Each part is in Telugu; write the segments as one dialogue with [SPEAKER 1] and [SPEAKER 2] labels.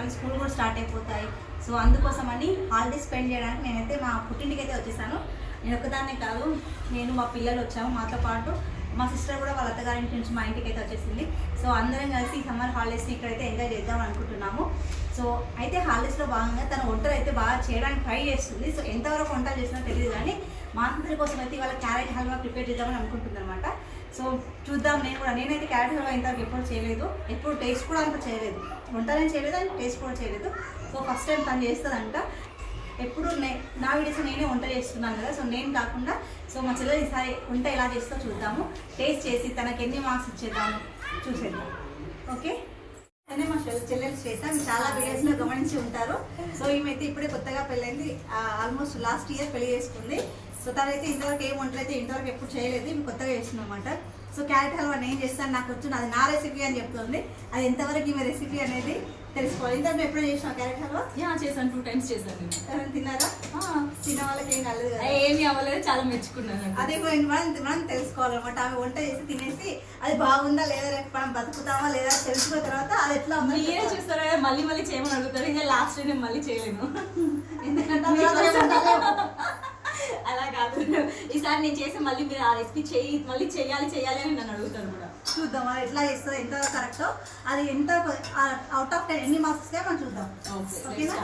[SPEAKER 1] మళ్ళీ స్కూల్ కూడా స్టార్ట్ అయిపోతాయి. సో అందుకోసమని హాలిడే స్పెండ్ చేయడానికి నేనైతే మా పుట్టింటికి అయితే వచ్చేసాను. నేను ఒకదాన్నే కాదు నేను మా పిల్లలు వచ్చాము. మాతో పాటు మా సిస్టర్ కూడా వాళ్ళ అత్తగారింటి నుంచి మా ఇంటికి అయితే వచ్చేసింది. సో అందరం కలిసి ఈ సమ్మర్ హాలిడేస్ని ఇక్కడైతే ఎంజాయ్ చేద్దాం అనుకుంటున్నాము. సో అయితే హాలిడేస్లో భాగంగా తన వంటలు అయితే బాగా చేయడానికి ట్రై చేస్తుంది. సో ఎంతవరకు వంటలు చేసినా తెలియదు కానీ మా అందరి కోసం అయితే ఇవాళ క్యారెట్ హల్వా ప్రిపేర్ చేద్దామని అనుకుంటుంది అనమాట సో చూద్దాం నేను కూడా. నేనైతే క్యారెట్ హల్వా ఇంతవరకు ఎప్పుడు చేయలేదు. ఎప్పుడు టేస్ట్ కూడా అంత చేయలేదు. వంటలేం చేయలేదు అండ్ టేస్ట్ కూడా చేయలేదు. సో ఫస్ట్ టైం తను చేస్తుందంట. ఎప్పుడు నా వీడియోస్ నేనే వంట చేస్తున్నాను కదా. సో నేను కాకుండా సో మా చెల్లెలు ఈసారి వంట ఎలా చేస్తో చూద్దాము. టేస్ట్ చేసి తనకి ఎన్ని మార్క్స్ ఇచ్చేద్దాము చూసేద్దాం. ఓకే? అనే మా చెల్లె చెల్లెలు శ్వేత. మీరు చాలా వీడియోస్లో గమనించి ఉంటారు. సో ఈమెయితే ఇప్పుడే కొత్తగా పెళ్ళైంది. ఆల్మోస్ట్ లాస్ట్ ఇయర్ పెళ్ళి చేసుకుంది. సో తనైతే ఇంతవరకు ఏం వంటలైతే ఇంతవరకు ఎప్పుడు చేయలేదు మేము కొత్తగా చేస్తున్నాం అనమాట సో క్యారెట్ హల్వా నేను చేస్తాను నాకు వచ్చు అది నా రెసిపీ అని చెప్తుంది. అది ఎంతవరకు ఈమె రెసిపీ అనేది తెలుసుకోవాలి. ఇంత ఎప్పుడు చేసినావు క్యారెట్ హల్వా?
[SPEAKER 2] చేశాను టూ టైమ్స్ చేశాను
[SPEAKER 1] ఎవరైనా తిన్నారా? తిన్న వాళ్ళకి ఏం కలదు
[SPEAKER 2] ఏమీ అవ్వలేదు చాలా మెచ్చుకున్నాను
[SPEAKER 1] అదే పోయింది మనం మనం తెలుసుకోవాలన్నమాట. ఆమె వంట చేసి తినేసి అది బాగుందా లేదా మనం బతుకుతామా లేదా తెలుసుకున్న తర్వాత అది ఎట్లా
[SPEAKER 2] మీరే. చూస్తారా? మళ్ళీ మళ్ళీ చేయమని అడుగుతారు. ఇంకా లాస్ట్ నేను మళ్ళీ చేయలేను.
[SPEAKER 1] ఎందుకంటే.
[SPEAKER 2] అలా కాదు. ఈసారి నేను చేసి మళ్ళీ మీరు ఆ రెసిపీ చేయి మళ్ళీ చేయాలి చేయాలి అని నన్ను అడుగుతారు కూడా.
[SPEAKER 1] చూద్దాం అది ఎట్లా చేస్తుందో ఎంత కరెక్టో అది ఎంత అవుట్ ఆఫ్ టెన్ ఎన్ని మార్క్స్ మనం చూద్దాం. ఓకేనా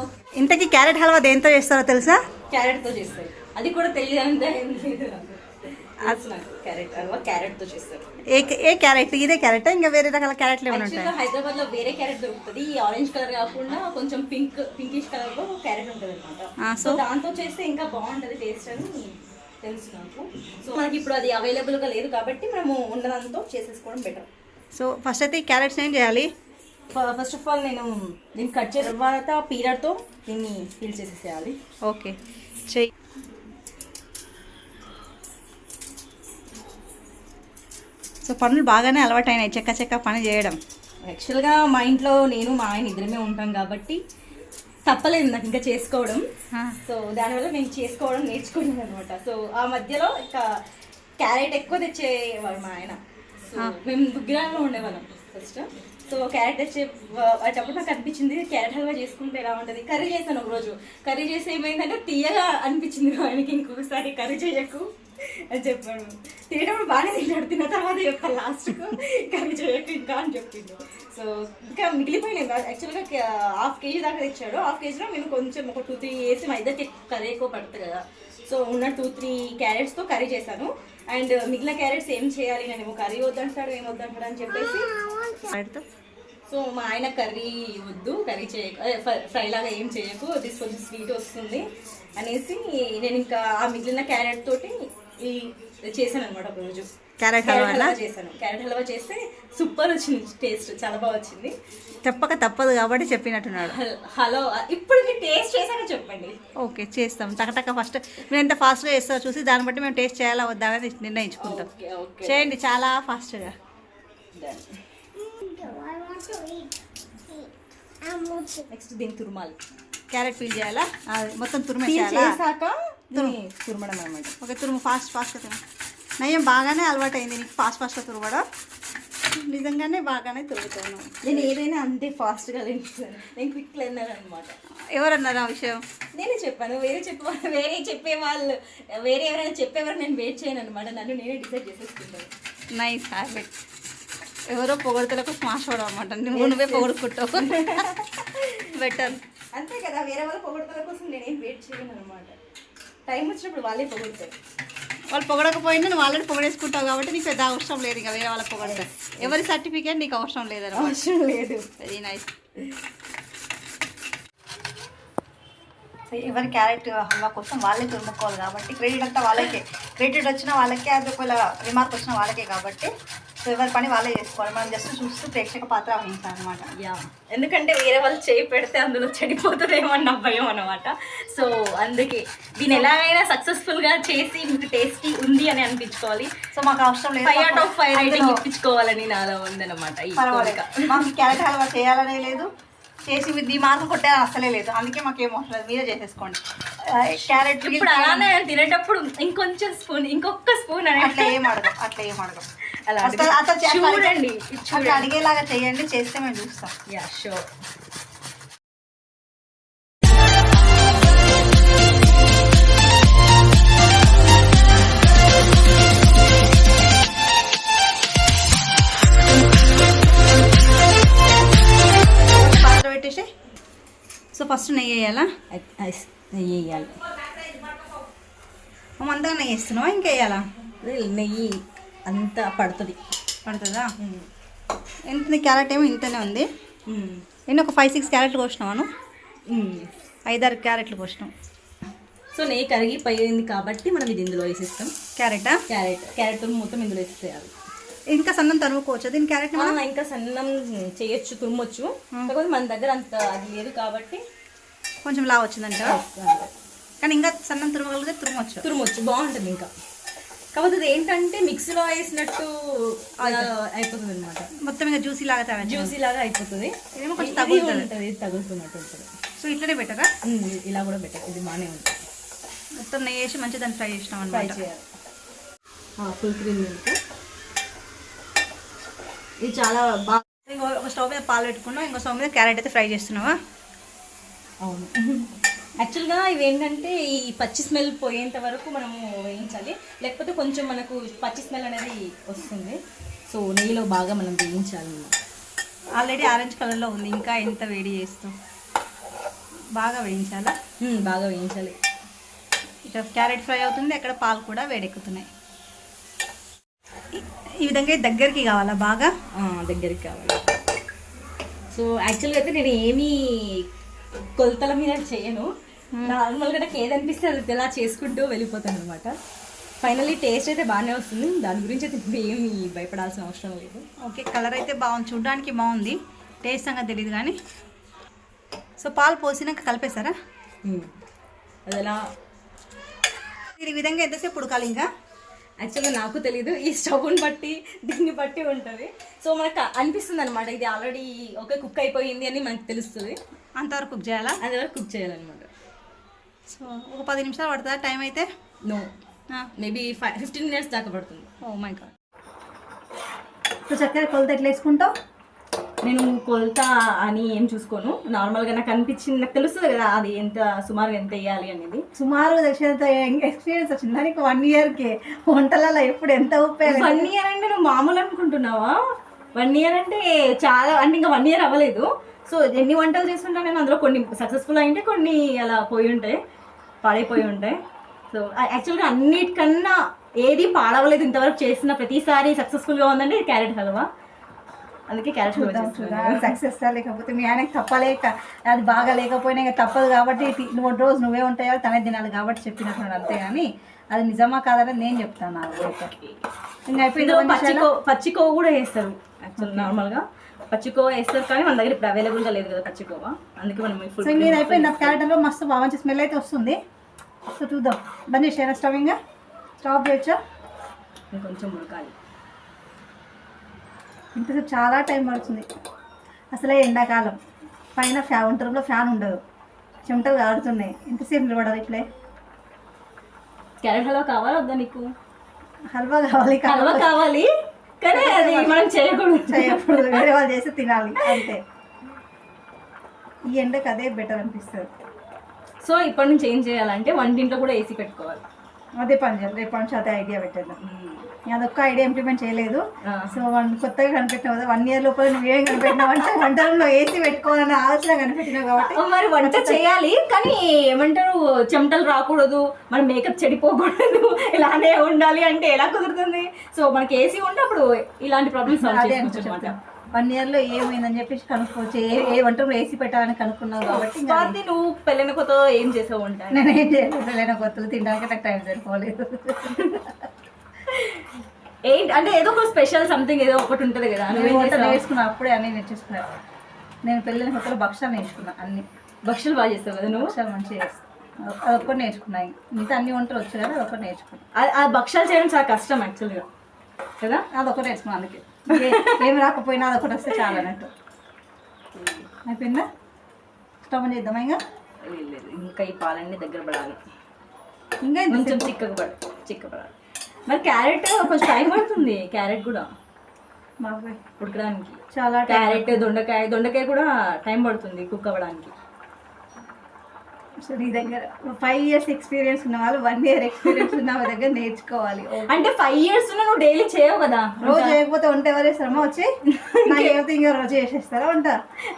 [SPEAKER 1] ఓకే ఇంతకీ క్యారెట్ హల్వా దేంతో చేస్తారో తెలుసా?
[SPEAKER 2] క్యారెట్తో చేస్తారు అది కూడా తెలియదంటే క్యారెట్
[SPEAKER 1] ఏ ఏ క్యారెట్ ఇదే క్యారెట్ ఇంకా వేరే రకాల క్యారెట్లు ఏమైనా ఉంటాయి?
[SPEAKER 2] హైదరాబాద్లో వేరే క్యారెట్ దొరుకుతుంది ఈ ఆరెంజ్ కలర్ కాకుండా కొంచెం పింక్ పింకిష్ కలర్లో క్యారెట్ ఉంటుంది అనమాట సో? దాంతో చేస్తే ఇంకా బాగుంటది టేస్ట్ అని తెలుసు నాకు. సో మనకి ఇప్పుడు అది అవైలబుల్గా లేదు కాబట్టి మనము ఉన్నదంతో చేసేసుకోవడం బెటర్
[SPEAKER 1] సో ఫస్ట్ అయితే ఈ క్యారెట్స్ ఏం చేయాలి?
[SPEAKER 2] ఫస్ట్ ఆఫ్ ఆల్ నేను దీన్ని కట్ చేసిన తర్వాత పీలర్తో దీన్ని పీల్ చేసేసేయాలి.
[SPEAKER 1] ఓకే చెయ్యి సో పనులు బాగానే అలవాటైనాయి చెక్క చెక్క పని చేయడం.
[SPEAKER 2] యాక్చువల్గా మా ఇంట్లో నేను మా ఆయన ఇద్దరమే ఉంటాం కాబట్టి తప్పలేదు నాకు ఇంకా చేసుకోవడం. సో దానివల్ల మేము చేసుకోవడం నేర్చుకున్నాం అనమాట సో ఆ మధ్యలో ఇంకా క్యారెట్ ఎక్కువ తెచ్చేవాడు మా ఆయన. మేము దుగ్గిరాల్లో ఉండేవాళ్ళం ఫస్ట్ సో క్యారెట్ తెచ్చే అటప్పుడు నాకు అనిపించింది. క్యారెట్ హల్వా చేసుకుంటే ఎలా ఉంటుంది? కర్రీ చేశాను ఒకరోజు. కర్రీ చేసి ఏమైందంటే తీయగా అనిపించింది ఆయనకి ఇంకొకసారి కర్రీ చేయకు అని చెప్పాను తినేటప్పుడు బాగానే తిన్నాడు. తిన్న తర్వాత యొక్క లాస్ట్కు కర్రీ చేయకు ఇంకా అని చెప్పిండు. సో ఇంకా మిగిలిపోయినాయి. యాక్చువల్గా హాఫ్ కేజీ దాకా తెచ్చాడు. హాఫ్ కేజీలో మేము కొంచెం ఒక టూ త్రీ వేసి మా ఇద్దరికి కర్రీ ఎక్కువ పడుతుంది కదా. సో ఉన్న టూ త్రీ క్యారెట్స్తో కర్రీ చేశాను. అండ్ మిగిలిన క్యారెట్స్ ఏం చేయాలి? నేను కర్రీ వద్దంటాడు ఏం వద్దంటాడు అని చెప్పేసి సో మా ఆయన కర్రీ వద్దు కర్రీ చేయకు ఫ్రై లాగా ఏం చేయకు దిస్ కొంచెం స్వీట్ వస్తుంది అనేసి నేను ఇంకా ఆ మిగిలిన క్యారెట్ తోటి ఈ చేశాను అనమాట ఒక రోజు
[SPEAKER 1] క్యారెట్ హల్వా
[SPEAKER 2] చేశాను. క్యారెట్ హల్వా చేస్తే సూపర్ వచ్చింది టేస్ట్ చాలా బాగా వచ్చింది.
[SPEAKER 1] చెప్పక తప్పదు కాబట్టి చెప్పినట్టున్నాడు.
[SPEAKER 2] హల్- ఇప్పుడు మీరు టేస్ట్ చేశాక చెప్పండి.
[SPEAKER 1] ఓకే చేస్తాం. టకటక ఫస్ట్ మీరు ఎంత ఫాస్ట్గా చేస్తారో చూసి దాన్ని బట్టి మేము టేస్ట్ చేయాలా వద్దా అనేది నిర్ణయించుకుంటాం. చేయండి చాలా ఫాస్ట్గా.
[SPEAKER 2] నెక్స్ట్ దీన్ని తురుమాలి.
[SPEAKER 1] క్యారెట్ ఫీల్ చేయాలా? మొత్తం తురిమే
[SPEAKER 2] Peel
[SPEAKER 1] చేయాలా?
[SPEAKER 2] చేశాక దీన్ని తురమడం అనమాట
[SPEAKER 1] ఓకే తురుము ఫాస్ట్ ఫాస్ట్గా తురుము. నయ్యం బాగానే అలవాటు అయింది నీకు ఫాస్ట్ ఫాస్ట్గా తురగడం నిజంగానే బాగానే తురుగుతున్నావు
[SPEAKER 2] నేను ఏదైనా అంతే ఫాస్ట్గా తింటాను నేను క్విక్ లెర్నర్ అనమాట
[SPEAKER 1] ఎవరన్నారు ఆ విషయం?
[SPEAKER 2] నేనే చెప్పాను. వేరే చెప్పే వేరే చెప్పే వాళ్ళు వేరే ఎవరైనా చెప్పేవారు నేను వెయిట్ చేయను అనమాట నన్ను నేనే డిసైడ్ చేసేసుకుంటాను.
[SPEAKER 1] నైస్ హ్యాబిట్ ఎవరో పొగడతలకు స్మాష్ అవడం అనమాట నువ్వు నువ్వే పొగడుకుంటావు. బెటర్
[SPEAKER 2] అంతే కదా వేరే వాళ్ళ పొగడతల కోసం నేనేం వెయిట్ చేయను అనమాట టైం వచ్చినప్పుడు వాళ్ళే పొగుడతారు.
[SPEAKER 1] వాళ్ళు పొగడకపోయినా నువ్వు ఆల్రెడీ పొగడేసుకుంటావు కాబట్టి నీకు పెద్ద అవసరం లేదు ఇక వేరే వాళ్ళ పొగడతా. ఎవరి సర్టిఫికేట్ నీకు అవసరం లేదన్నమాట.
[SPEAKER 2] అవసరం లేదు.
[SPEAKER 1] వెరీ నైస్ ఎవరి క్యారెట్ హల్వా కోసం వాళ్ళే తురుముకోవాలి కాబట్టి క్రెడిట్ అంతా వాళ్ళకే. క్రెడిట్ వచ్చిన వాళ్ళకే అది ఒకవేళ రిమార్క్ వచ్చిన వాళ్ళకే కాబట్టి సో ఎవరి పని వాళ్ళే చేసుకోవాలి. మనం జస్ట్ చూస్తూ ప్రేక్షక పాత్ర వహించాలన్నమాట.
[SPEAKER 2] యా ఎందుకంటే వేరే వాళ్ళు చేయి పెడితే అందులో చెడిపోతుందేమో అన్న భయం అనమాట సో అందుకే దీన్ని ఎలాగైనా సక్సెస్ఫుల్గా చేసి మీకు టేస్టీ ఉంది అని అనిపించుకోవాలి.
[SPEAKER 1] సో మాకు అవసరం లేదు.
[SPEAKER 2] Five out of five rating ఇప్పించుకోవాలని నాలో ఉందన్నమాట ఈ
[SPEAKER 1] పర్వాలేదు. మాకు క్యారెట్ హల్వా చేయాలనే లేదు. చేసి మీరు ఈ మార్కు కొట్టే అసలే లేదు. అందుకే మాకు ఏం అవసరం లేదు. మీరే చేసేసుకోండి. క్యారెట్
[SPEAKER 2] ఇప్పుడు అలానే తినేటప్పుడు ఇంకొంచెం స్పూన్ ఇంకొక స్పూన్ అని
[SPEAKER 1] అట్లా ఏం అడగం అట్లా ఏం అడగం.
[SPEAKER 2] అలా చూడండి
[SPEAKER 1] అట్లా అడిగేలాగా చేయండి చేస్తే మేము చూస్తాం.
[SPEAKER 2] యా షూర్
[SPEAKER 1] ఫస్ట్ నెయ్యి వేయాలా?
[SPEAKER 2] నెయ్యి వేయాలి.
[SPEAKER 1] మందగా నెయ్యి వేస్తున్నావా? ఇంకా వేయాలా
[SPEAKER 2] నెయ్యి అంతా పడుతుంది.
[SPEAKER 1] పడుతుందా? ఎంత? క్యారెట్ ఏమో ఇంతనే ఉంది. ఎన్ని ఒక ఫైవ్ సిక్స్ క్యారెట్లు కోసినావాను ఐదారు క్యారెట్లు కోసినాం
[SPEAKER 2] సో నెయ్యి కరిగిపోయింది కాబట్టి మనం ఇది ఇందులో వేసేస్తాం.
[SPEAKER 1] క్యారెటా?
[SPEAKER 2] క్యారెట్ క్యారెట్ మొత్తం ఇందులో వేసేయాలి
[SPEAKER 1] ఇంకా సన్నం తరుముకోవచ్చు దీని క్యారెట్
[SPEAKER 2] మనం? ఇంకా సన్నం చేయొచ్చు తురమొచ్చు. కాకపోతే మన దగ్గర అంత అది లేదు కాబట్టి
[SPEAKER 1] కొంచెం లా వచ్చిందంట. కానీ ఇంకా సన్నం తురమగలిగితే తురమొచ్చు.
[SPEAKER 2] తురమొచ్చు బాగుంటుంది ఇంకా. కాకపోతే ఏంటంటే మిక్సీలో వేసినట్టు అయిపోతుంది అనమాట
[SPEAKER 1] మొత్తం ఇంకా జ్యూసీ లాగా తయారు
[SPEAKER 2] జ్యూసీ లాగా అయిపోతుంది.
[SPEAKER 1] ఇదేమో కొంచెం తగులుతుంది.
[SPEAKER 2] తగులుతున్నట్టు ఉంటుంది.
[SPEAKER 1] సో ఇట్లనే బెటరా
[SPEAKER 2] ఇలా కూడా బెటర్ ఇది బాగానే ఉంటుంది.
[SPEAKER 1] మొత్తం నెయ్యి వేసి మంచిగా దాన్ని ఫ్రై చేసినాం
[SPEAKER 2] ఫ్రై
[SPEAKER 1] అనమాట
[SPEAKER 2] చేయాలి. ఫుల్ క్రీమ్ మిల్క్ ఇది చాలా బాగా
[SPEAKER 1] ఇంకో ఒక స్టవ్ మీద పాలు పెట్టుకున్నాం. ఇంకో స్టవ్ మీద క్యారెట్ అయితే ఫ్రై చేస్తున్నావా?
[SPEAKER 2] అవును. యాక్చువల్గా ఇవి ఏంటంటే ఈ పచ్చి స్మెల్ పోయేంత వరకు మనము వేయించాలి. లేకపోతే కొంచెం మనకు పచ్చి స్మెల్ అనేది వస్తుంది. సో నెయ్యిలో బాగా మనం వేయించాలి.
[SPEAKER 1] ఆల్రెడీ ఆరెంజ్ కలర్లో ఉంది. ఇంకా ఎంత వేడి చేస్తాం? బాగా వేయించాలా?
[SPEAKER 2] బాగా వేయించాలి.
[SPEAKER 1] ఇట్లా క్యారెట్ ఫ్రై అవుతుంది. అక్కడ పాలు కూడా వేడెక్కుతున్నాయి. ఈ- విధంగా దగ్గరికి కావాలా బాగా?
[SPEAKER 2] దగ్గరికి కావాలి. సో యాక్చువల్గా అయితే నేను ఏమీ కొలతల మీద చేయను. నార్మల్గా నాకు ఏదనిపిస్తే అది ఎలా చేసుకుంటూ వెళ్ళిపోతాను అనమాట ఫైనల్లీ టేస్ట్ అయితే బాగానే వస్తుంది. దాని గురించి అయితే ఏమీ భయపడాల్సిన అవసరం లేదు.
[SPEAKER 1] ఓకే కలర్ అయితే బాగుంది. చూడడానికి బాగుంది. టేస్ట్ సంగతి తెలియదు కానీ. సో పాలు పోసినాక కలిపేశారా.
[SPEAKER 2] అది ఎలా?
[SPEAKER 1] ఈ విధంగా ఎంతసేపు ఉడకాలి ఇంకా?
[SPEAKER 2] యాక్చువల్గా నాకు తెలీదు. ఈ స్టవ్ని బట్టి దీన్ని బట్టి ఉంటుంది. సో మనకు అనిపిస్తుంది అనమాట ఇది ఆల్రెడీ ఓకే కుక్ అయిపోయింది అని మనకు తెలుస్తుంది.
[SPEAKER 1] అంతవరకు కుక్ చేయాలా?
[SPEAKER 2] అది వరకు కుక్ చేయాలన్నమాట.
[SPEAKER 1] సో ఒక పది నిమిషాలు పడుతుందా? టైం అయితే?
[SPEAKER 2] No maybe five fifteen minutes దాకా పడుతుంది.
[SPEAKER 1] ఓ మై గాడ్ సో చక్కెర కొలత ఎట్లా వేసుకుంటావు?
[SPEAKER 2] నేను కొలత అని ఏం చూసుకోను. నార్మల్గా నాకు అనిపించింది నాకు తెలుస్తుంది కదా అది ఎంత సుమారుగా ఎంత వేయాలి అనేది.
[SPEAKER 1] సుమారు దక్షిణత ఎక్స్పీరియన్స్ వచ్చింది. దానికి వన్ ఇయర్కి వంటలలో ఎప్పుడు ఎంత ఉప్పు?
[SPEAKER 2] వన్ ఇయర్ అంటే నువ్వు మామూలు అనుకుంటున్నావా? వన్ ఇయర్ అంటే చాలా అంటే ఇంకా వన్ ఇయర్ అవ్వలేదు. సో ఎన్ని వంటలు చేస్తుంటా నేను అందులో కొన్ని సక్సెస్ఫుల్ అయింటే కొన్ని అలా పోయి ఉంటాయి పాడైపోయి ఉంటాయి. సో యాక్చువల్గా అన్నిటికన్నా ఏది పాడవలేదు ఇంతవరకు చేసిన ప్రతిసారి సక్సెస్ఫుల్గా ఉందంటే క్యారెట్ హల్వా. అందుకే క్యారెట్
[SPEAKER 1] చూద్దాం సక్సెస్ లేకపోతే మీ ఆయనకి తప్పలేక అది బాగా లేకపోయినా ఇంకా తప్పదు కాబట్టి నువ్వు రోజు నువ్వే ఉంటాయో తనే తినాలి కాబట్టి చెప్పినట్టున్నాడు అంతే కానీ అది నిజమా కాదని నేను చెప్తాను ఇంకా.
[SPEAKER 2] పచ్చికో పచ్చికో కూడా వేస్తారు యాక్చువల్ నార్మల్గా. పచ్చికో వేస్తారు కానీ మన దగ్గర ఇప్పుడు అవైలబుల్గా లేదు కదా పచ్చికోవా అందుకే మనం
[SPEAKER 1] ఇంక ఇది అయిపోయింది క్యారెట్లో మస్తు బాగా మంచి స్మెల్ అయితే వస్తుంది. సో చూద్దాం. బంద్ చేసారా స్టవ్ ఇంకా. స్టవ్ చేయొచ్చా?
[SPEAKER 2] కొంచెం ఉడకాలి.
[SPEAKER 1] ఇంతసేపు చాలా టైం పడుతుంది. అసలే ఎండాకాలం. పైన ఫ్యాన్ వంట రూమ్లో ఫ్యాన్ ఉండదు. చెమటలు కారుతున్నాయి. ఎంతసేపు నిలబడాలి ఇట్లే
[SPEAKER 2] క్యారెట్ హల్వా కావాలా వద్దా నీకు?
[SPEAKER 1] హల్వా కావాలి
[SPEAKER 2] హల్వా కావాలి. కానీ అది మనం చేయకూడదు.
[SPEAKER 1] చేయకూడదు. వేరే వాళ్ళు చేసి తినాలి. అంతే. ఈ ఎండకు అదే బెటర్ అనిపిస్తుంది.
[SPEAKER 2] సో ఇప్పటి నుంచి ఏం చేయాలంటే వంటింట్లో కూడా ఏసీ పెట్టుకోవాలి.
[SPEAKER 1] అదే పని చేయాలి. రేపు నుంచి అదే ఐడియా పెట్టేద్దాం. అదొక్క ఐడియా ఇంప్లిమెంట్ చేయలేదు. సో వన్ కొత్తగా కనిపెట్టినావు కదా వన్ ఇయర్ లోపల నువ్వేం కనిపెట్టినావు అంటే వంట రూమ్లో ఏసీ పెట్టుకోవాలనే ఆలోచన కనిపెట్టినావు కాబట్టి
[SPEAKER 2] మరి వంట చేయాలి కానీ ఏమంటారు చెమటలు రాకూడదు మన మేకప్ చెడిపోకూడదు ఇలానే ఉండాలి అంటే ఎలా కుదురుతుంది? సో మనకి ఏసీ ఉంటే అప్పుడు ఇలాంటి ప్రాబ్లమ్స్
[SPEAKER 1] అదే వన్ ఇయర్లో ఏమైందని చెప్పేసి కనుక్కోవచ్చు ఏ ఏ వంట ఏసీ పెట్టాలని కనుక్కున్నావు కాబట్టి
[SPEAKER 2] స్వాతి నువ్వు పెళ్ళైన కొత్త ఏం చేసావు వంట?
[SPEAKER 1] నేను ఏం చేయలేదు లేని కొత్తలు తినడానికి నాకు టైం సరిపోలేదు.
[SPEAKER 2] ఏంటి? అంటే ఏదో ఒక స్పెషల్ సంథింగ్ ఏదో ఒకటి ఉంటుంది కదా నువ్వేం
[SPEAKER 1] వంట? నేర్చుకున్నా అప్పుడే అన్నీ నేర్చేసుకున్నాను నేను పెళ్ళిన కొత్తలో భక్షాలు నేర్చుకున్నా అన్ని.
[SPEAKER 2] భక్షలు బాగా చేస్తావు కదా నువ్వు?
[SPEAKER 1] భక్షాలు మంచిగా చేస్తాను అదొక్కటి నేర్చుకున్నాయి మిగతా అన్ని వంటలు వచ్చు కదా అదొకటి నేర్చుకున్నాను
[SPEAKER 2] ఆ- ఆ భక్షాలు చేయడం చాలా కష్టం యాక్చువల్గా కదా?
[SPEAKER 1] అదొకటి నేర్చుకున్నాను అందుకే. ఏ- ఏమి రాకపోయినా అదొకటి వస్తే చాలా అన్నట్టు. అయిపోయిందా? స్టవ్ ఆన్ చేద్దామా ఇంకా?
[SPEAKER 2] లేదు, లేదు. ఇంకా ఈ పాలన్నీ దగ్గర పడాలి.
[SPEAKER 1] ఇంకా
[SPEAKER 2] కొంచెం చిక్కగా పడ చిక్కపడాలి మరి క్యారెట్ కొంచెం టైం పడుతుంది. క్యారెట్ కూడా.
[SPEAKER 1] బాబాయ్
[SPEAKER 2] ఉడకడానికి.
[SPEAKER 1] చాలా
[SPEAKER 2] క్యారెట్ దొండకాయ దొండకాయ కూడా టైం పడుతుంది కుక్ అవ్వడానికి.
[SPEAKER 1] సో నీ దగ్గర ఫైవ్ ఇయర్స్ ఎక్స్పీరియన్స్ ఉన్న వాళ్ళు వన్ ఇయర్ ఎక్స్పీరియన్స్ ఉన్న వాళ్ళ దగ్గర నేర్చుకోవాలి.
[SPEAKER 2] అంటే ఫైవ్ ఇయర్స్ నువ్వు డైలీ చేయవు కదా.
[SPEAKER 1] రోజు చేయకపోతే వంట ఎవరు వేస్తారమ్మా వచ్చి నాకు ఏమైతే ఇంకో రోజు చేసేస్తారా వంట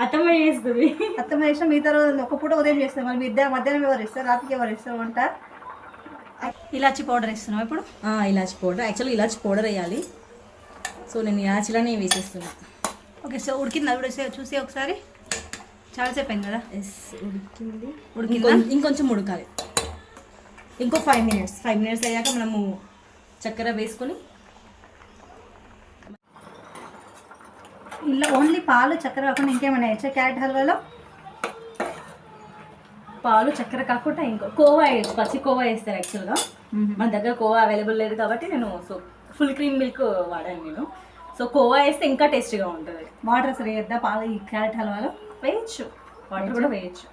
[SPEAKER 2] అత్తమ్మ చేస్తుంది.
[SPEAKER 1] అత్తమ్మ చేసిన మిగతా రోజు ఒక పూట ఉదయం చేస్తాం మరి మిద్ద మధ్యాహ్నం ఎవరు ఇస్తారు రాత్రికి ఎవరు ఇస్తారు వంట? ఇలాచి పౌడర్ ఇస్తున్నాం ఇప్పుడు?
[SPEAKER 2] Elaichi powder. Actually elaichi powder వేయాలి. సో నేను ఇలాచిలోనే వేసేస్తున్నా.
[SPEAKER 1] ఓకే సో ఉడికిందా? కూడా చూసి ఒకసారి. చాలాసేపు అయింది కదా?
[SPEAKER 2] ఎస్ ఉడికింది.
[SPEAKER 1] ఉడికిందా?
[SPEAKER 2] ఇంకొం- ఇంకొంచెం ఉడకాలి. ఇంకో ఫైవ్ మినిట్స్ ఫైవ్ మినిట్స్ అయ్యాక మనము చక్కెర వేసుకొని
[SPEAKER 1] ఇంట్లో ఓన్లీ పాలు చక్కెర కాకుండా ఇంకేమైనా వేయచ్చా? క్యారెట్ హల్వాలో?
[SPEAKER 2] పాలు చక్కెర కాకుండా ఇంకో కోవా వేయచ్చు పచ్చి కోవా వేస్తారు యాక్చువల్గా మన దగ్గర కోవా అవైలబుల్ లేదు కాబట్టి నేను సో ఫుల్ క్రీమ్ మిల్క్ వాడాను నేను. సో కోవా వేస్తే ఇంకా టేస్టీగా ఉంటుంది.
[SPEAKER 1] వాటర్ అసలు పాలు ఈ క్యారెట్ హల్వాలో?
[SPEAKER 2] వేయచ్చు. వాటర్ కూడా వేయచ్చు.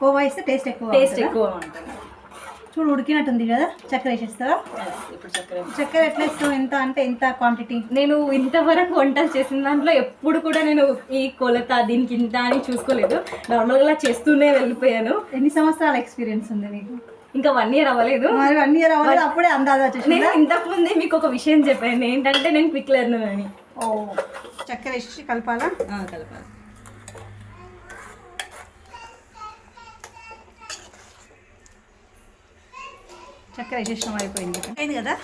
[SPEAKER 1] కోవా వేస్తే టేస్ట్ ఎక్కువ
[SPEAKER 2] టేస్ట్? ఎక్కువ ఉంటుంది.
[SPEAKER 1] చూడు ఉడికినట్టుంది కదా చక్కెర
[SPEAKER 2] ఇప్పుడు చక్కెర
[SPEAKER 1] చక్కెర ఎట్లా ఇస్తావు ఎంత అంటే ఎంత క్వాంటిటీ
[SPEAKER 2] నేను ఇంతవరకు వంటలు చేసిన దాంట్లో ఎప్పుడు కూడా నేను ఈ కొలత దీనికి ఇంత అని చూసుకోలేదు. నార్మల్గా చేస్తూనే వెళ్ళిపోయాను.
[SPEAKER 1] ఎన్ని సంవత్సరాల ఎక్స్పీరియన్స్ ఉంది మీకు
[SPEAKER 2] ఇంకా వన్ ఇయర్ అవ్వలేదు.
[SPEAKER 1] మరి వన్ ఇయర్ అవ్వలేదు అప్పుడే అందాజా
[SPEAKER 2] నేను ఇంతకు ముందే మీకు ఒక విషయం చెప్పాను. ఏంటంటే నేను క్విక్ లెర్నర్ అని.
[SPEAKER 1] ఓ చక్కెర వేసి కలపాలా?
[SPEAKER 2] కలపాలి.
[SPEAKER 1] చక్కెర వేసేసిన అయిపోయింది. అయింది కదా?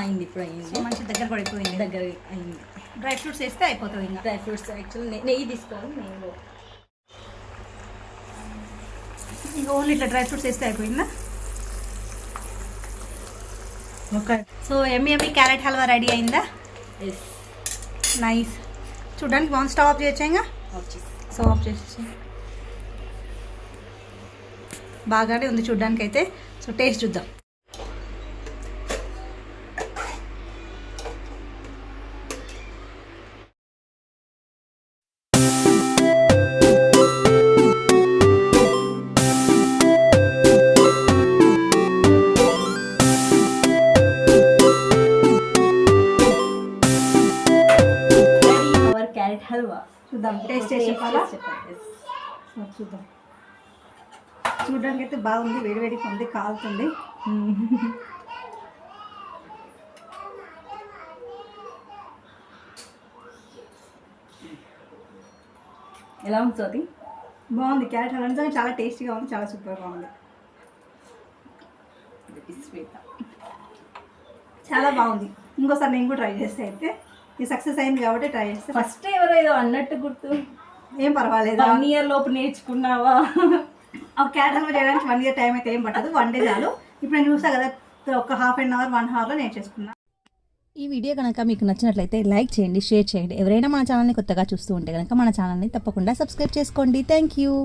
[SPEAKER 2] అయింది ఇప్పుడు అయింది.
[SPEAKER 1] మంచి దగ్గర పడిపోయింది.
[SPEAKER 2] దగ్గర అయింది.
[SPEAKER 1] డ్రై ఫ్రూట్స్ వేస్తే అయిపోతుంది ఇంకా.
[SPEAKER 2] డ్రై ఫ్రూట్స్ యాక్చువల్లీ నెయ్యి తీసుకోవాలి నెయ్యిలో
[SPEAKER 1] ఇంకా ఓన్లీ ఇట్లా డ్రై ఫ్రూట్స్ వేస్తే అయిపోయిందా? ఓకే. సో ఎమ్మి ఎమ్మి క్యారెట్ హల్వా రెడీ అయిందా?
[SPEAKER 2] ఎస్
[SPEAKER 1] నైస్ చూడడానికి బాగుంది. స్టవ్ ఆఫ్ చేయొచ్చా ఇంకా? సో ఆఫ్ చేసేసి. బాగానే ఉంది చూడడానికి అయితే సో టేస్ట్ చూద్దాం.
[SPEAKER 2] హల్వా.
[SPEAKER 1] చూద్దాం. టేస్ట్ చేసి చెప్పాలా? చూద్దాం. చూడడానికి అయితే బాగుంది వేడివేడిగా ఉంది కాలుతుంది.
[SPEAKER 2] ఎలా ఉంది స్వాతి?
[SPEAKER 1] బాగుంది క్యారెట్ హల్వా. చాలా టేస్టీగా ఉంది చాలా సూపర్గా ఉంది. చాలా బాగుంది. ఇంకోసారి నేను కూడా ట్రై చేస్తే అయితే ఇది సక్సెస్ అయింది కాబట్టి ట్రై చేస్తే ఫస్ట్
[SPEAKER 2] ఎవరో ఏదో అన్నట్టు గుర్తు.
[SPEAKER 1] ఏం పర్వాలేదు.
[SPEAKER 2] వన్ ఇయర్ లోపు నేర్చుకున్నావా?
[SPEAKER 1] హల్వా చేయడానికి వన్ ఇయర్ టైం అయితే ఏం పట్టదు. వన్ డే చాలు. ఇప్పుడు నేను చూసా కదా ఒక హాఫ్ అన్ అవర్ వన్ అవర్లో నేర్చేసుకున్నా.
[SPEAKER 3] ఈ వీడియో కనుక మీకు నచ్చినట్లయితే లైక్ చేయండి షేర్ చేయండి. ఎవరైనా మన ఛానల్ని కొత్తగా చూస్తూ ఉంటే కనుక మన ఛానల్ని తప్పకుండా సబ్స్క్రైబ్ చేసుకోండి. Thank you.